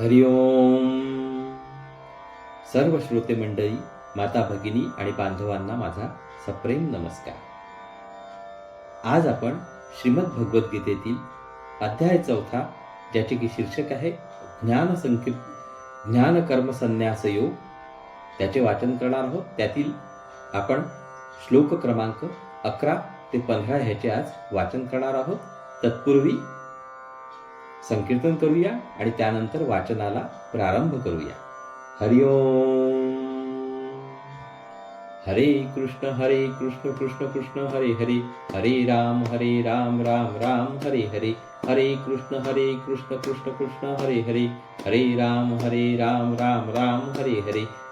हरिओम सर्व श्रोते मंडळी माता भगिनी आणि बांधवांना माझा सप्रेम नमस्कार. आज आपण श्रीमद भगवद्गीतेतील अध्याय चौथा ज्याचे की शीर्षक आहे ज्ञान संकीर्त ज्ञान कर्म संन्यास योग त्याचे वाचन करणार आहोत. त्यातील आपण श्लोक क्रमांक अकरा ते पंधरा ह्याचे आज वाचन करणार आहोत. तत्पूर्वी संकीर्तन करूया आणि त्यानंतर वाचनाला प्रारंभ करूया. हरिओम हरे कृष्ण हरे कृष्ण कृष्ण कृष्ण हरे हरे. हरे राम हरे राम राम राम हरे हरे. हरे कृष्ण हरे कृष्ण कृष्ण कृष्ण हरे हरे. हरे राम हरे राम राम राम हरे हरे.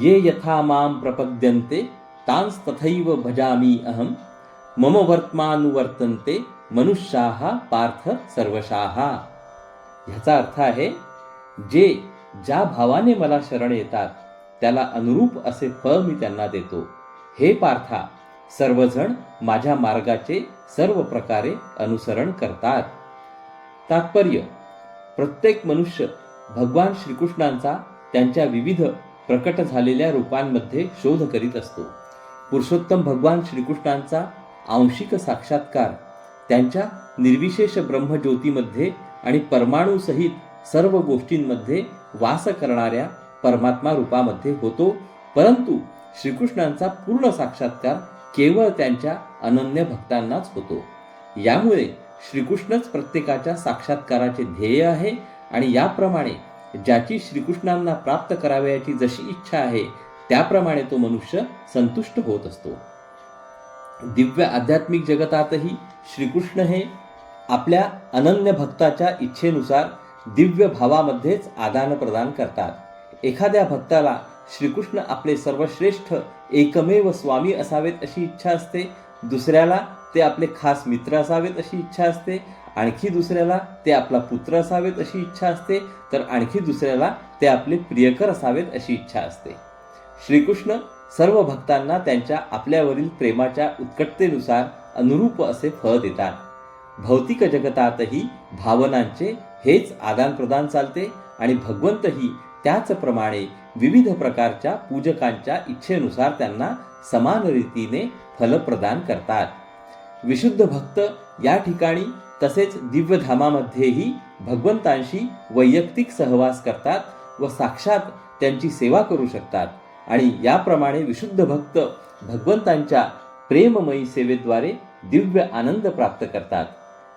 ये यथा मां प्रपद्यन्ते तांस्तथैव भजामि अहं। मम वर्तमानुवर्तन्ते मनुष्याः पार्थ सर्वशाः। ह्याचा अर्थ आहे जे ज्या भावाने मला शरण येतात त्याला अनुरूप असे फळ मी त्यांना देतो। हे पार्था सर्वजण माझ्या मार्गाचे सर्व प्रकारे अनुसरण करतात। तात्पर्य प्रत्येक मनुष्य भगवान श्रीकृष्णांचा त्यांच्या विविध प्रकट झालेल्या रूपांमध्ये शोध करीत असतो. पुरुषोत्तम भगवान श्रीकृष्णांचा आंशिक साक्षात्कार त्यांच्या निर्विशेष ब्रह्मज्योतीमध्ये आणि परमाणूसहित सर्व गोष्टींमध्ये वास करणाऱ्या परमात्मा रूपामध्ये होतो परंतु श्रीकृष्णांचा पूर्ण साक्षात्कार केवळ त्यांच्या अनन्य भक्तांनाच होतो. यामुळे श्रीकृष्णच प्रत्येकाच्या साक्षात्काराचे ध्येय आहे आणि याप्रमाणे ज्याची श्रीकृष्णांना प्राप्त करावयाची जशी इच्छा आहे त्याप्रमाणे तो मनुष्य संतुष्ट होत असतो. दिव्य आध्यात्मिक जगतातही श्रीकृष्ण हे आपल्या अनन्य भक्ताच्या इच्छेनुसार दिव्य भावामध्येच आदान प्रदान करतात. एखाद्या भक्ताला श्रीकृष्ण आपले सर्वश्रेष्ठ एकमेव स्वामी असावेत अशी इच्छा असते दुसऱ्याला ते आपले खास मित्र असावेत अशी इच्छा असते आणखी दुसऱ्याला ते आपला पुत्र असावेत अशी इच्छा असते तर आणखी दुसऱ्याला ते आपले प्रियकर असावेत अशी इच्छा असते. श्रीकृष्ण सर्व भक्तांना त्यांच्या आपल्यावरील प्रेमाच्या उत्कटतेनुसार अनुरूप असे फळ देतात. भौतिक जगतातही भावनांचे हेच आदानप्रदान चालते आणि भगवंतही त्याचप्रमाणे विविध प्रकारच्या पूजकांच्या इच्छेनुसार त्यांना समान रीतीने फल प्रदान करतात. विशुद्ध भक्त या ठिकाणी तसेच दिव्यधामामध्येही भगवंतांशी वैयक्तिक सहवास करतात व साक्षात त्यांची सेवा करू शकतात. आणि याप्रमाणे विशुद्ध भक्त भगवंतांच्या प्रेममयी सेवेद्वारे दिव्य आनंद प्राप्त करतात.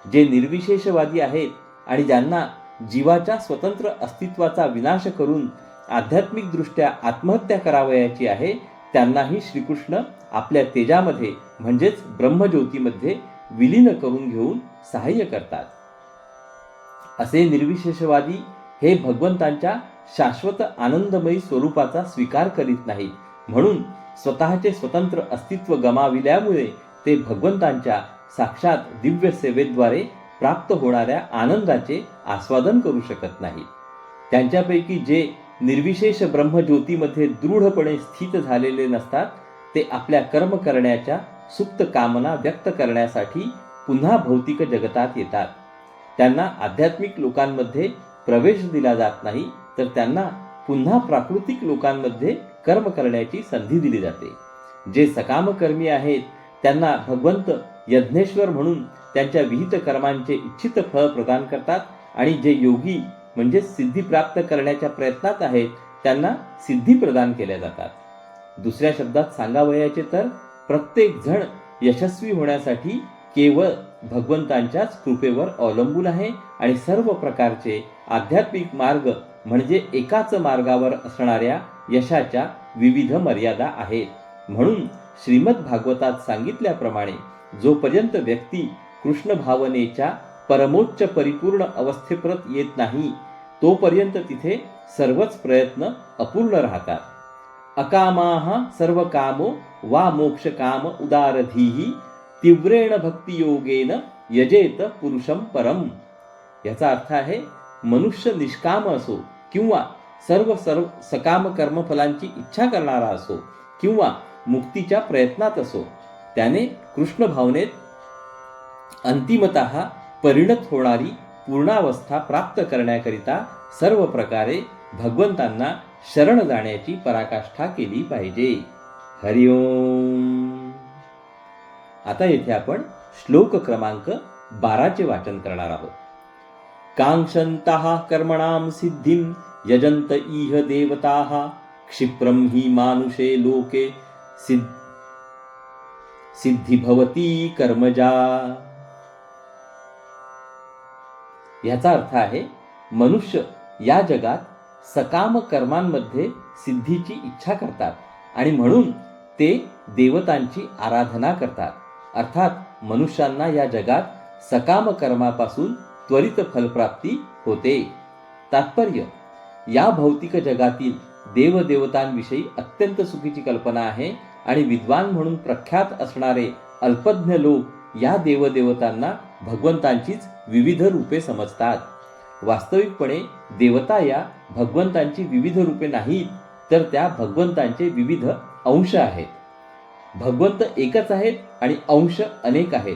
जे निर्विशेषवादी आहेत आणि ज्यांना जीवाच्या स्वतंत्र अस्तित्वाचा विनाश करून आध्यात्मिकदृष्ट्या आत्महत्या करावयाची आहे त्यांनाही श्रीकृष्ण आपल्या तेजामध्ये म्हणजेच ब्रह्मज्योतीमध्ये विलीन करून घेऊन सहाय्य करतात. असे निर्विशेषवादी हे भगवंतांच्या शाश्वत आनंदमयी स्वरूपाचा स्वीकार करीत नाहीत. म्हणून स्वतःचे स्वतंत्र अस्तित्व गमाविल्यामुळे ते भगवंतांच्या साक्षात दिव्य सेवेद्वारे प्राप्त होणाऱ्या आनंदाचे आस्वादन करू शकत नाही त्यांच्यापैकी जे निर्विशेष ब्रह्मज्योतीमध्ये दृढपणे स्थित झालेले नसतात ते आपल्या कर्म करण्याच्या सुप्त कामना व्यक्त करण्यासाठी पुन्हा भौतिक जगतात येतात. त्यांना आध्यात्मिक लोकांमध्ये प्रवेश दिला जात नाही तर त्यांना पुन्हा प्राकृतिक लोकांमध्ये कर्म करण्याची संधी दिली जाते. जे सकामकर्मी आहेत त्यांना भगवंत यज्ञेश्वर म्हणून त्यांच्या विहित कर्मांचे इच्छित फळ प्रदान करतात आणि जे योगी म्हणजे सिद्धी प्राप्त करण्याच्या प्रयत्नात आहेत त्यांना सिद्धी प्रदान केल्या जातात. दुसऱ्या शब्दात सांगावयाचे तर प्रत्येक जण यशस्वी होण्यासाठी केवळ भगवंतांच्याच कृपेवर अवलंबून आहे आणि सर्व प्रकारचे आध्यात्मिक मार्ग म्हणजे एकाच मार्गावर असणाऱ्या यशाच्या विविध मर्यादा आहेत. म्हणून श्रीमद भागवतात सांगितल्याप्रमाणे जोपर्यंत व्यक्ती कृष्ण भावनेच्या परमोच्च परिपूर्ण अवस्थेप्रत येत नाही तोपर्यंत तिथे सर्वच प्रयत्न अपूर्ण राहतात. अकामाः सर्वकामो वा मोक्ष काम उदारधीही तीव्रेण भक्तियोगेन यजेत पुरुषम परम. याचा अर्थ आहे मनुष्य निष्काम असो किंवा सर्व सर्व सकाम कर्मफलांची इच्छा करणारा असो किंवा मुक्तीच्या प्रयत्नात असो त्याने कृष्ण भावनेत अंतिमत परिणत होणारी पूर्णावस्था प्राप्त करण्याकरिता सर्व प्रकारे भगवंतांना शरण जाण्याची पराकाष्ठा केली पाहिजे. हरिओम आता येथे आपण श्लोक क्रमांक बाराचे वाचन करणार आहोत. कांक्षंत कर्मणां सिद्धिं यजन्त इह देवताः क्षिप्रम ही मानुषे लोके सिद्ध सिद्धी भवती कर्मजा. याचा अर्थ आहे मनुष्य या जगात सकाम कर्मांमध्ये सिद्धीची इच्छा करतात आणि म्हणून ते देवतांची आराधना करतात. अर्थात मनुष्यांना या जगात सकाम कर्मापासून त्वरित फलप्राप्ती होते. तात्पर्य या भौतिक जगातील देवदेवतांविषयी अत्यंत चुकीची कल्पना आहे आणि विद्वान म्हणून प्रख्यात असणारे अल्पज्ञ लोक या देवदेवतांना भगवंतांचीच विविध रूपे समजतात. वास्तविकपणे देवता या भगवंतांची विविध रूपे नाहीत तर त्या भगवंतांचे विविध अंश आहेत. भगवंत एकच आहेत आणि अंश अनेक आहेत.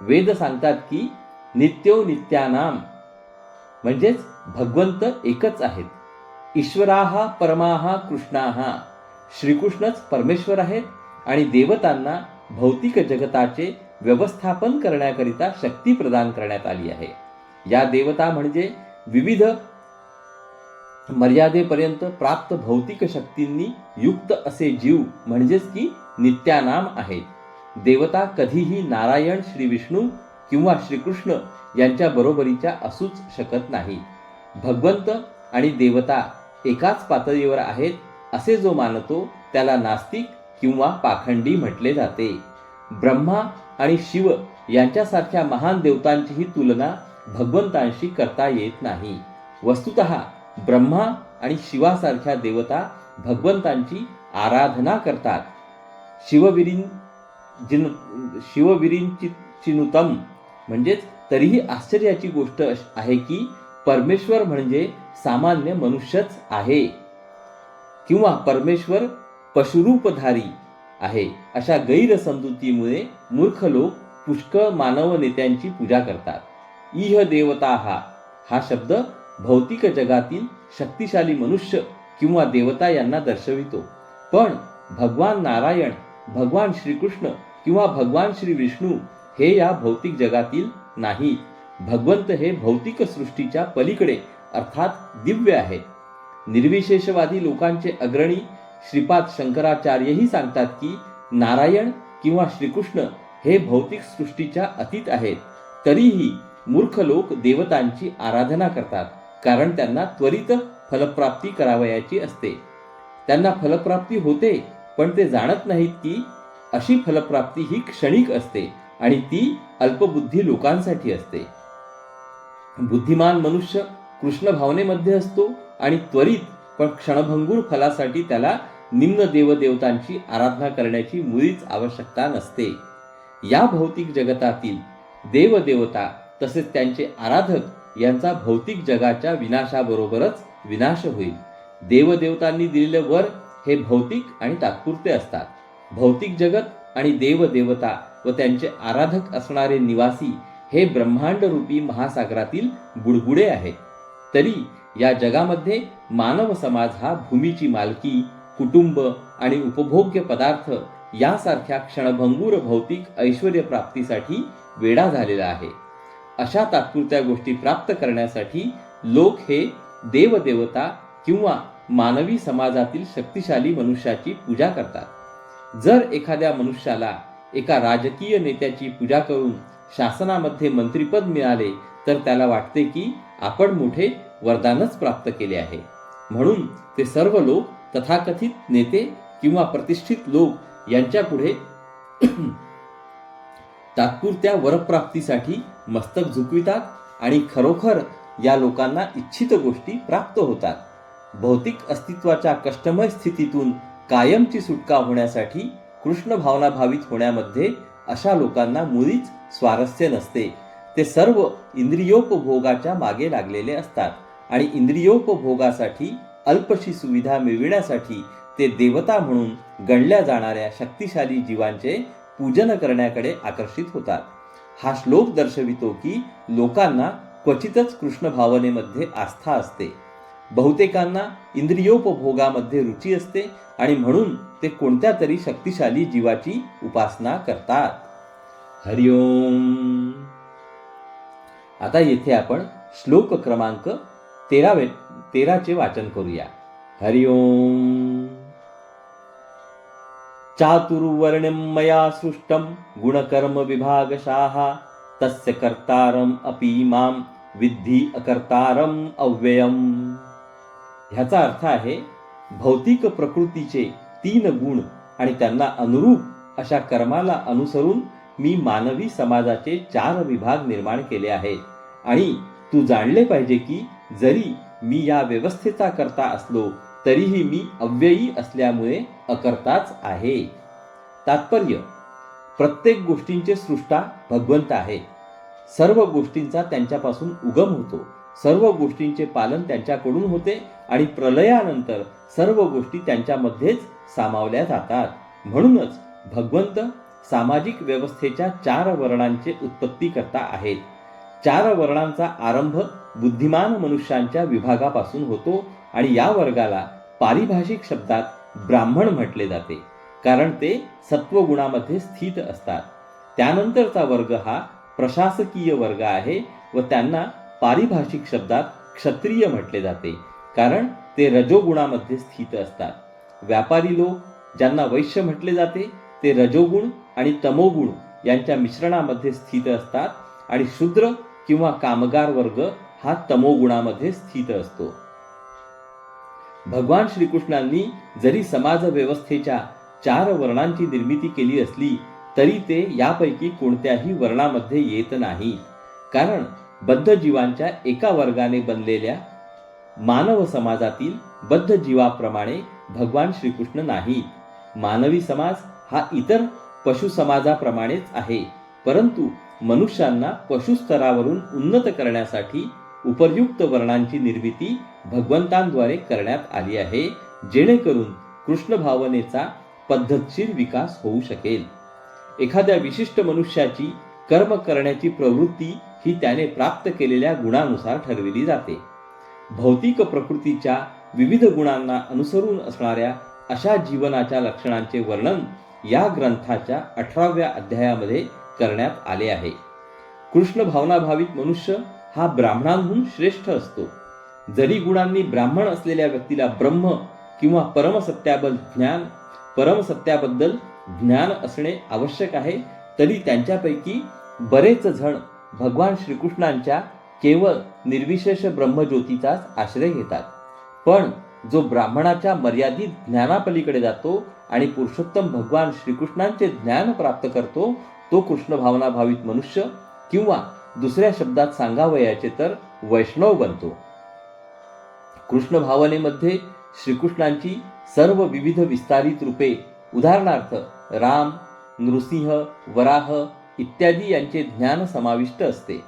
वेद सांगतात की नित्यो नित्यानाम म्हणजेच भगवंत एकच आहेत. ईश्वराहा परमाहा कृष्णाहा श्रीकृष्णच परमेश्वर आहेत आणि देवतांना भौतिक जगताचे व्यवस्थापन करण्याकरिता शक्ती प्रदान करण्यात आली आहे. या देवता म्हणजे विविध मर्यादेपर्यंत प्राप्त भौतिक शक्तींनी युक्त असे जीव म्हणजेच की नित्यानाम आहेत. देवता कधीही नारायण श्री विष्णू किंवा श्रीकृष्ण यांच्या बरोबरीच्या असूच शकत नाही. भगवंत आणि देवता एकाच पातळीवर आहेत असे जो मानतो त्याला नास्तिक किंवा पाखंडी म्हटले जाते. ब्रह्मा आणि शिव यांच्यासारख्या महान देवतांचीही तुलना भगवंतांशी करता येत नाही. वस्तुत ब्रह्मा आणि शिवासारख्या देवता भगवंतांची आराधना करतात. शिवविरीन जिन शिवविरींची चिनुतम म्हणजेच तरीही आश्चर्याची गोष्ट अश- आहे की परमेश्वर म्हणजे सामान्य मनुष्यच आहे. किंवा परमेश्वर पशुरूपधारी आहे. अशा गैरसमजुतीमुळे मूर्ख लोक पुष्कळ मानव नेत्यांची पूजा करतात. इह देवता. हा हा शब्द भौतिक जगातील शक्तिशाली मनुष्य किंवा देवता यांना दर्शवितो. पण भगवान नारायण भगवान श्रीकृष्ण किंवा भगवान श्री विष्णू हे या भौतिक जगातील नाही. भगवंत हे भौतिक सृष्टीच्या पलीकडे अर्थात दिव्य आहे. निर्विशेषवादी लोकांचे अग्रणी श्रीपाद शंकराचार्यही सांगतात की नारायण किंवा श्रीकृष्ण हे भौतिक सृष्टीच्या अतीत आहेत. तरीही मूर्ख लोक देवतांची आराधना करतात कारण त्यांना त्वरित फलप्राप्ती करावयाची असते. त्यांना फलप्राप्ती होते पण ते जाणत नाहीत की अशी फलप्राप्ती ही क्षणिक असते आणि ती अल्पबुद्धी लोकांसाठी असते. बुद्धिमान मनुष्य कृष्ण भावनेमध्ये असतो आणि त्वरित पण क्षणभंगूर फलासाठी त्याला निम्न देवदेवतांची आराधना करण्याची मुळीच आवश्यकता नसते. या भौतिक जगतातील देवदेवता तसेच त्यांचे आराधक यांचा भौतिक जगाच्या विनाशाबरोबरच विनाश होईल. देवदेवतांनी दिलेले वर हे भौतिक आणि तात्पुरते असतात. भौतिक जगत आणि देवदेवता व त्यांचे आराधक असणारे निवासी हे ब्रह्मांड रूपी महासागरातील बुडबुडे आहेत. तरी या जगामध्ये मानव समाज हा भूमीची मालकी कुटुंब आणि उपभोग्य पदार्थ यासारख्या क्षणभंगूर भौतिक ऐश्वर प्राप्तीसाठी वेडा झालेला आहे. अशा तात्पुरत्या गोष्टी प्राप्त करण्यासाठी लोक हे देवदेवता किंवा मानवी समाजातील शक्तिशाली मनुष्याची पूजा करतात. जर एखाद्या मनुष्याला एका राजकीय नेत्याची पूजा करून शासनामध्ये मंत्रीपद मिळाले तर त्याला वाटते की आपण मोठे वरदानच प्राप्त केले आहे. म्हणून ते सर्व लोक तथाकथित नेते किंवा प्रतिष्ठित लोक यांच्या पुढे तात्पुरत्या वरप्राप्तीसाठी मस्तक झुकवितात आणि खरोखर या लोकांना इच्छित गोष्टी प्राप्त होतात. भौतिक अस्तित्वाच्या कष्टमय स्थितीतून कायमची सुटका होण्यासाठी कृष्ण भावना भावित होण्यामध्ये अशा लोकांना मुळीच स्वारस्य नसते. ते सर्व इंद्रियोपभोगाच्या मागे लागलेले असतात आणि इंद्रियोपभोगासाठी अल्पशी सुविधा मिळविण्यासाठी ते देवता म्हणून गणल्या जाणाऱ्या शक्तिशाली जीवांचे पूजन करण्याकडे आकर्षित होतात. हा श्लोक दर्शवितो की लोकांना क्वचितच कृष्ण भावनेमध्ये आस्था असते. बहुतेकांना इंद्रियोपभोगामध्ये रुची असते आणि म्हणून ते कोणत्या तरी शक्तिशाली जीवाची उपासना करतात. हरिओम आता येथे आपण श्लोक क्रमांक तेरावे तेराचे वाचन करूया. हरिओम चातुर्वर्ण्यं मया सृष्टं गुणकर्म विभागशाः। तस्य कर्तारम् अपि मां विद्धी अकर्तारम अव्ययम। ह्याचा अर्थ आहे भौतिक प्रकृतीचे तीन गुण आणि त्यांना अनुरूप अशा कर्माला अनुसरून मी मानवी समाजाचे चार विभाग निर्माण केले आहेत. आणि तू जाणले पाहिजे की जरी मी या व्यवस्थेचा करता असलो तरीही मी अव्ययी असल्यामुळे अकर्ताच आहे. तात्पर्य प्रत्येक गोष्टींचे सृष्टा भगवंत आहे. सर्व गोष्टींचा त्यांच्यापासून उगम होतो. सर्व गोष्टींचे पालन त्यांच्याकडून होते आणि प्रलयानंतर सर्व गोष्टी त्यांच्यामध्येच सामावल्या जातात. म्हणूनच भगवंत सामाजिक व्यवस्थेच्या चार वर्णांचे उत्पत्ती करता आहेत. चार वर्णांचा आरंभ बुद्धिमान मनुष्यांच्या विभागापासून होतो आणि या वर्गाला पारिभाषिक शब्दात ब्राह्मण म्हटले जाते कारण ते सत्वगुणामध्ये स्थित असतात. त्यानंतरचा वर्ग हा प्रशासकीय वर्ग आहे व त्यांना पारिभाषिक शब्दात क्षत्रिय म्हटले जाते कारण ते रजोगुणामध्ये स्थित असतात. व्यापारी लोक ज्यांना वैश्य म्हटले जाते ते रजोगुण आणि तमोगुण यांच्या मिश्रणामध्ये स्थित असतात आणि शूद्र किंवा कामगार वर्ग हा तमोगुणामध्ये स्थित असतो. भगवान श्रीकृष्णांनी जरी समाज व्यवस्थेच्या चार वर्णांची निर्मिती केली असली तरी ते यापैकी कोणत्याही वर्णामध्ये येत नाही. कारण बद्ध जीवांच्या एका वर्गाने बनलेल्या मानव समाजातील बद्ध जीवाप्रमाणे भगवान श्रीकृष्ण नाही. मानवी समाज हा इतर पशु समाजाप्रमाणेच आहे परंतु मनुष्यांना पशुस्तरावरून उन्नत करण्यासाठी उपर्युक्त वर्णांची निर्मिती भगवंतांद्वारे करण्यात आली आहे जेणेकरून कृष्ण भावनेचा पद्धतशीर विकास होऊ शकेल. एखाद्या विशिष्ट मनुष्याची कर्म करण्याची प्रवृत्ती ही त्याने प्राप्त केलेल्या गुणानुसार ठरविली जाते. भौतिक प्रकृतीच्या विविध गुणांना अनुसरून असणाऱ्या अशा जीवनाच्या लक्षणांचे वर्णन या ग्रंथाच्या अठराव्या अध्यायामध्ये करण्यात आले आहे. कृष्ण भावनाभावित मनुष्य हा ब्राह्मणांहून श्रेष्ठ असतो. जरी गुणांनी ब्राह्मण असलेल्या व्यक्तीला ब्रह्म किंवा परमसत्याबद्दल ज्ञान परमसत्याबद्दल ज्ञान असणे आवश्यक आहे तरी त्यांच्यापैकी बरेच जण भगवान श्रीकृष्णांच्या केवळ निर्विशेष ब्रह्मज्योतीचाच आश्रय घेतात. पण जो ब्राह्मणाच्या मर्यादित ज्ञानापलीकडे जातो आणि पुरुषोत्तम भगवान श्रीकृष्णांचे ज्ञान प्राप्त करतो तो कृष्ण भावना भावित मनुष्य किंवा दुसऱ्या शब्दात सांगावयाचे तर वैष्णव बनतो. कृष्ण भावनेमध्ये श्रीकृष्णांची सर्व विविध विस्तारित रूपे उदाहरणार्थ राम नृसिंह वराह इत्यादी यांचे ज्ञान समाविष्ट असते.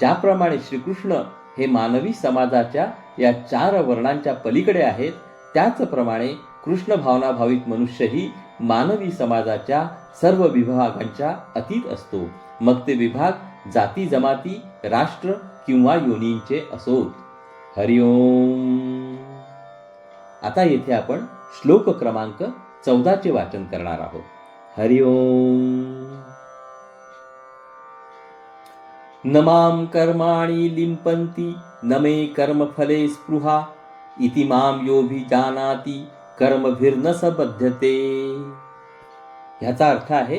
ज्याप्रमाणे श्रीकृष्ण हे मानवी समाजाच्या या चार वर्णांच्या पलीकडे आहेत त्याचप्रमाणे कृष्ण भावनाभावित मनुष्यही मानवी समाजाच्या सर्व विभागांच्या अतीत असतो. मग ते विभाग जाती जमाती राष्ट्र किंवा योनींचे असोत. हरिओम आता येथे आपण श्लोक क्रमांक चौदाचे वाचन करणार आहोत. हरिओम न मां कर्माणि नमे न मे कर्मफले स्पृहा इति मां योभिजानाति कर्मभिर्न स बध्यते ह्याचा अर्थ आहे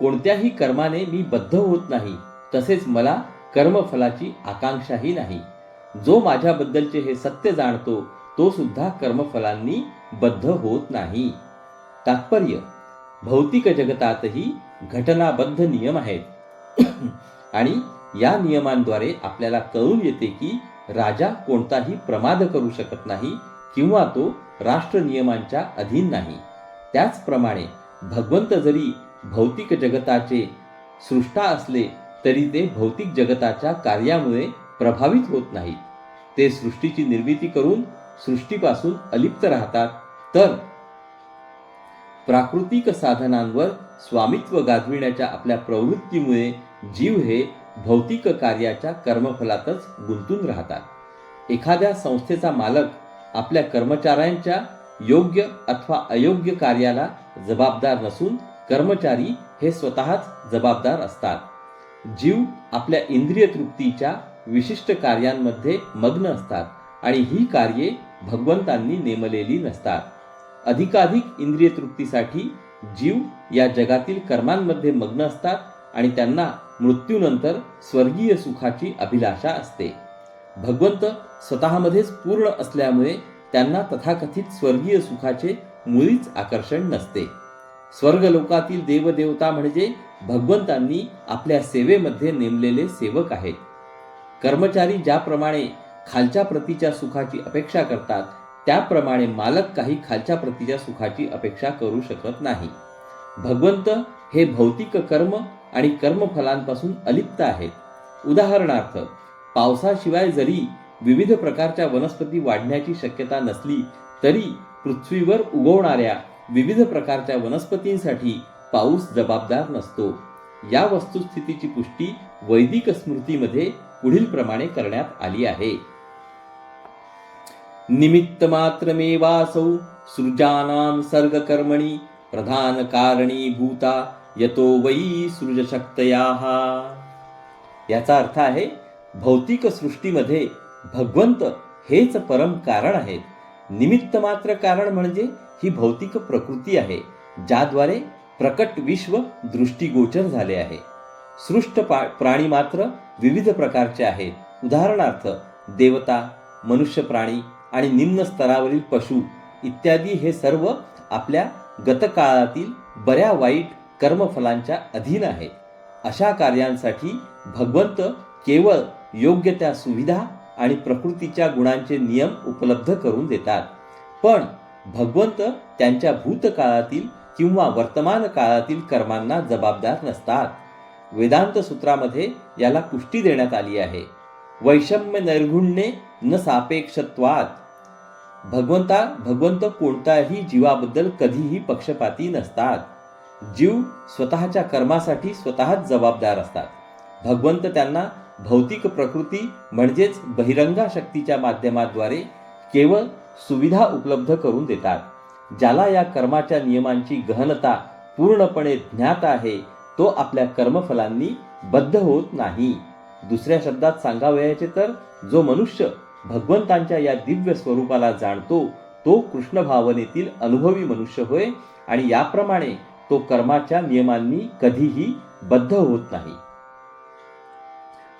कोणत्याही कर्माने मी बद्ध होत नाही तसेच मला कर्मफलाची आकांक्षाही नाही. जो माझ्याबद्दलचे हे सत्य जाणतो तो सुद्धा कर्मफलांनी बद्ध होत नाही. तात्पर्य भौतिक जगतातही घटनाबद्ध नियम आहेत. आणि या नियमांद्वारे आपल्याला कळून येते की राजा कोणताही प्रमाद करू शकत नाही किंवा तो राष्ट्र नियमांच्या अधीन नाही. त्याचप्रमाणे भगवंत जरी भौतिक जगताचे सृष्टा असले तरी ते भौतिक जगताच्या कार्यामुळे प्रभावित होत नाहीत. ते सृष्टीची निर्मिती करून सृष्टीपासून अलिप्त राहतात. तर प्राकृतिक साधनांवर स्वामित्व गाजविण्याच्या आपल्या प्रवृत्तीमुळे जीव हे भौतिक कार्याच्या कर्मफलातच गुंतून राहतात. एखाद्या संस्थेचा मालक आपल्या कर्मचाऱ्यांच्या योग्य अथवा अयोग्य कार्याला जबाबदार नसून कर्मचारी हे स्वतःच जबाबदार असतात. जीव आपल्या इंद्रिय तृप्तीच्या विशिष्ट कार्यांमध्ये मग्न असतात आणि ही कार्ये भगवंतांनी नेमलेली नसतात. अधिकाधिक इंद्रिय तृप्तीसाठी जीव या जगातील कर्मांमध्ये मग्न असतात आणि त्यांना मृत्यूनंतर स्वर्गीय सुखाची अभिलाषा असते. भगवंत स्वतःमध्येच पूर्ण असल्यामुळे त्यांना तथाकथित स्वर्गीय सुखाचे मुळीच आकर्षण नसते. स्वर्गलोकातील देवदेवता म्हणजे भगवंतांनी आपल्या सेवेमध्ये नेमलेले सेवक आहेत. कर्मचारी ज्याप्रमाणे खालच्या प्रतीच्या सुखाची अपेक्षा करतात त्याप्रमाणे मालक काही खालच्या प्रतीच्या सुखाची अपेक्षा करू शकत नाही. भगवंत हे भौतिक कर्म आणि कर्मफलांपासून अलिप्त आहेत. उदाहरणार्थ पावसाशिवाय जरी विविध प्रकारच्या वनस्पती वाढण्याची शक्यता नसली तरी पृथ्वीवर उगवणाऱ्या विविध प्रकारच्या वनस्पतींसाठी पाऊस जबाबदार नसतो. या वस्तुस्थितीची पुष्टी वैदिक स्मृतीमध्ये पुढील प्रमाणे करण्यात आली आहे. निमित्त मात्रमेवासौ सृजानां सर्गकर्मणी प्रधान कारणी भूता यतो वै सृजशक्तया. याचा अर्थ आहे भौतिक सृष्टीमध्ये भगवंत हेच परम कारण आहेत. निमित्त मात्र कारण म्हणजे ही भौतिक प्रकृती आहे ज्याद्वारे प्रकट विश्व दृष्टीगोचर झाले आहे. सृष्ट पा- प्राणी मात्र विविध प्रकारचे आहेत उदाहरणार्थ देवता मनुष्य प्राणी आणि निम्न स्तरावरील पशु इत्यादी हे सर्व आपल्या गतकाळातील बऱ्या वाईट कर्मफलांच्या अधीन आहेत. अशा कार्यांसाठी भगवंत केवळ योग्य त्या सुविधा आणि प्रकृतीच्या गुणांचे नियम उपलब्ध करून देतात. पण भगवंत त्यांच्या भूतकाळातील किंवा वर्तमान काळातील कर्मांना जबाबदार नसतात. वेदांत सूत्रामध्ये याला पुष्टी देण्यात आली आहे. वैषम्य नैर्गुण्ये न सापेक्षत्वात. भगवंता भगवंत कोणत्याही जीवाबद्दल कधीही पक्षपाती नसतात. जीव स्वतःच्या कर्मासाठी स्वतःच जबाबदार असतात. भगवंत त्यांना भौतिक प्रकृती म्हणजेच बहिरंगा शक्तीच्या माध्यमाद्वारे केवळ सुविधा उपलब्ध करून देतात. ज्याला या कर्माच्या नियमांची गहनता पूर्णपणे ज्ञात आहे तो आपल्या कर्मफलांनी बद्ध होत नाही. दुसऱ्या शब्दात सांगावयाचे तर जो मनुष्य भगवंतांच्या या दिव्य स्वरूपाला जाणतो तो कृष्ण भावनेतील अनुभवी मनुष्य होय आणि याप्रमाणे तो कर्माच्या नियमांनी कधीही बद्ध होत नाही.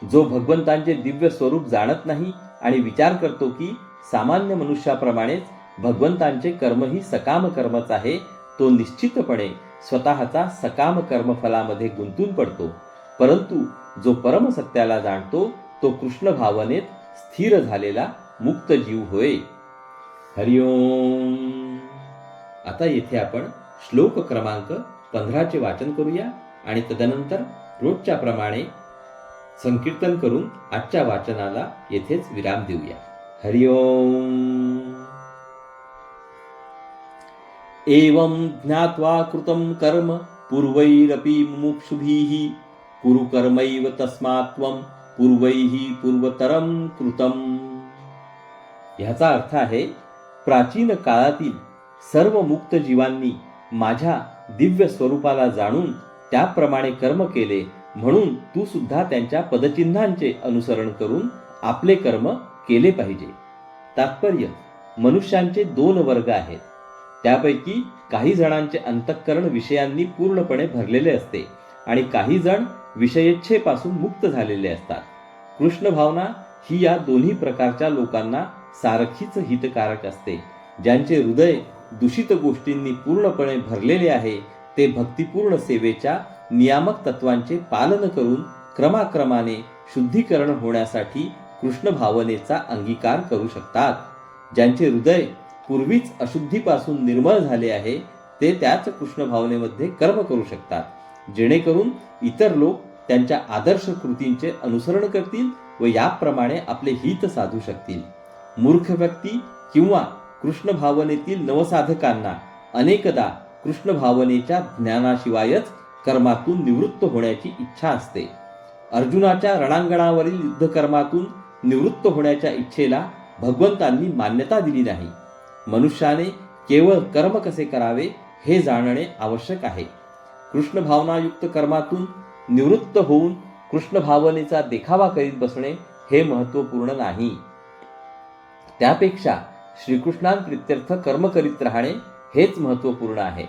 जो भगवंतांचे दिव्य स्वरूप जाणत नाही आणि विचार करतो की सामान्य मनुष्याप्रमाणेच भगवंतांचे कर्मही सकाम कर्मच आहे तो निश्चितपणे स्वतःचा सकाम कर्मफलामध्ये गुंतून पडतो. परंतु जो परमसत्याला जाणतो तो कृष्ण भावनेत स्थिर झालेला मुक्त जीव होय. हरिओम आता येथे आपण श्लोक क्रमांक पंधराचे वाचन करूया आणि तदनंतर रोजच्या प्रमाणे संकीर्तन करून आजच्या वाचनाला येथेच विराम देऊया. हरि एवं ज्ञात्वा कृतं कर्म पूर्वैरपि मुमुक्षुभिः कुरु कर्मैव तस्मात् त्वं पूर्वैः पूर्वतरं कृतम्। ह्याचा अर्थ आहे प्राचीन काळातील सर्व मुक्त जीवांनी माझ्या दिव्य स्वरूपाला जाणून त्याप्रमाणे कर्म केले म्हणून तू सुद्धा त्यांच्या पदचिन्हांचे अनुसरण करून आपले कर्म केले पाहिजे. तात्पर्य मनुष्यांचे दोन वर्ग आहेत. त्यापैकी काही जणांचे अंतःकरण विषयांनी पूर्णपणे भरलेले असते आणि काही जण विषयेच्छेपासून मुक्त झालेले असतात. कृष्ण भावना ही या दोन्ही प्रकारच्या लोकांना सारखीच हितकारक असते. ज्यांचे हृदय दूषित गोष्टींनी पूर्णपणे भरलेले आहे ते भक्तिपूर्ण सेवेच्या नियामक तत्वांचे पालन करून क्रमाक्रमाने शुद्धीकरण होण्यासाठी कृष्ण भावनेचा अंगीकार करू शकतात. ज्यांचे हृदय पूर्वीच अशुद्धीपासून निर्मळ झाले आहे ते त्याच कृष्ण भावनेमध्ये कर्म करू शकतात. जेणेकरून इतर लोक त्यांच्या आदर्श कृतींचे अनुसरण करतील व याप्रमाणे आपले हित साधू शकतील. मूर्ख व्यक्ती किंवा कृष्ण भावनेतील नवसाधकांना अनेकदा कृष्ण भावनेच्या ज्ञानाशिवायच कर्मातून निवृत्त होण्याची इच्छा असते. अर्जुनाच्या रणांगणावरील युद्धकर्मातून निवृत्त होण्याच्या इच्छेला भगवंतांनी मान्यता दिली नाही. मनुष्याने केवळ कर्म कसे करावे हे जाणणे आवश्यक आहे. कृष्ण भावनायुक्त कर्मातून निवृत्त होऊन कृष्ण भावनेचा देखावा करीत बसणे हे महत्त्वपूर्ण नाही. त्यापेक्षा श्रीकृष्णांप्रित्यर्थ कर्म करीत राहणे हेच महत्त्वपूर्ण आहे.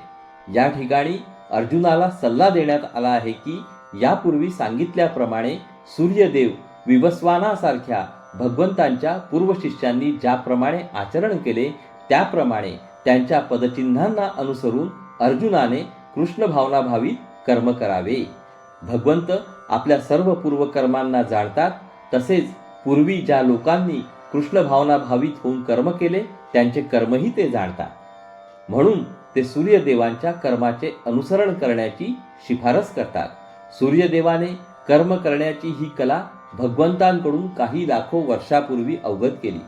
या ठिकाणी अर्जुनाला सल्ला देण्यात आला आहे की यापूर्वी सांगितल्याप्रमाणे सूर्यदेव विवस्वानासारख्या भगवंतांच्या पूर्वशिष्यांनी ज्याप्रमाणे आचरण केले त्याप्रमाणे त्यांच्या पदचिन्हांना अनुसरून अर्जुनाने कृष्ण भावनाभावी कर्म करावे. भगवंत आपल्या सर्व पूर्वकर्मांना जाणतात तसेच पूर्वी ज्या लोकांनी कृष्ण भावना भावित होऊन कर्म केले त्यांचे कर्मही ते जाणतात. म्हणून ते सूर्यदेवांच्या कर्माचे अनुसरण करण्याची शिफारस करतात. सूर्यदेवाने कर्म करण्याची ही कला भगवंतांकडून काही लाखो वर्षापूर्वी अवगत केली.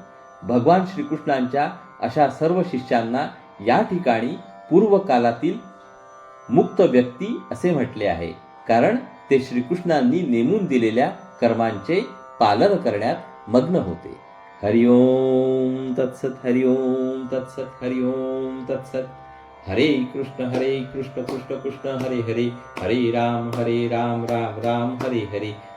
भगवान श्रीकृष्णांच्या अशा सर्व शिष्यांना या ठिकाणी पूर्वकालातील मुक्त व्यक्ती असे म्हटले आहे. कारण ते श्रीकृष्णांनी नेमून दिलेल्या कर्मांचे पालन करण्यात मग्न होते. हरिओम तत्सत हरिओम तत्सत हरिओम तत्सत. हरे कृष्ण हरे कृष्ण कृष्ण कृष्ण हरे हरे. हरे राम हरे राम राम राम हरे हरे.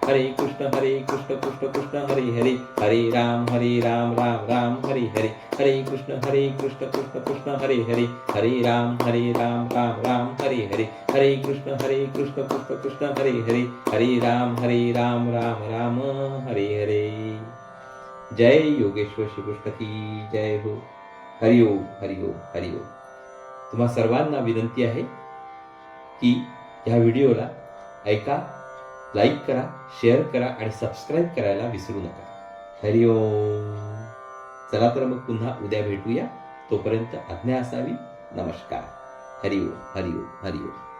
हरे कृष्ण हरे कृष्ण कृष्ण कृष्ण, हरे हरे। हरे राम हरे राम राम राम, हरे हरे। हरे कृष्ण हरे कृष्ण कृष्ण कृष्ण, हरे हरे। हरे राम हरे राम राम राम, हरे हरे। हरे कृष्ण हरे कृष्ण कृष्ण कृष्ण, हरे हरे। हरे राम हरे राम राम राम, हरे हरे। जय योगेश्वर श्रीकृष्ण की जय हो। हरिओम हरिओम हरिओम तुम्हा सर्वांना विनंती आहे की ह्या व्हिडिओला ऐका लाईक करा शेअर करा आणि सबस्क्राईब करायला विसरू नका. हरिओम चला तर मग पुन्हा उद्या भेटूया. तोपर्यंत आज्ञा असावी. नमस्कार. हरिओम हरिओम हरिओम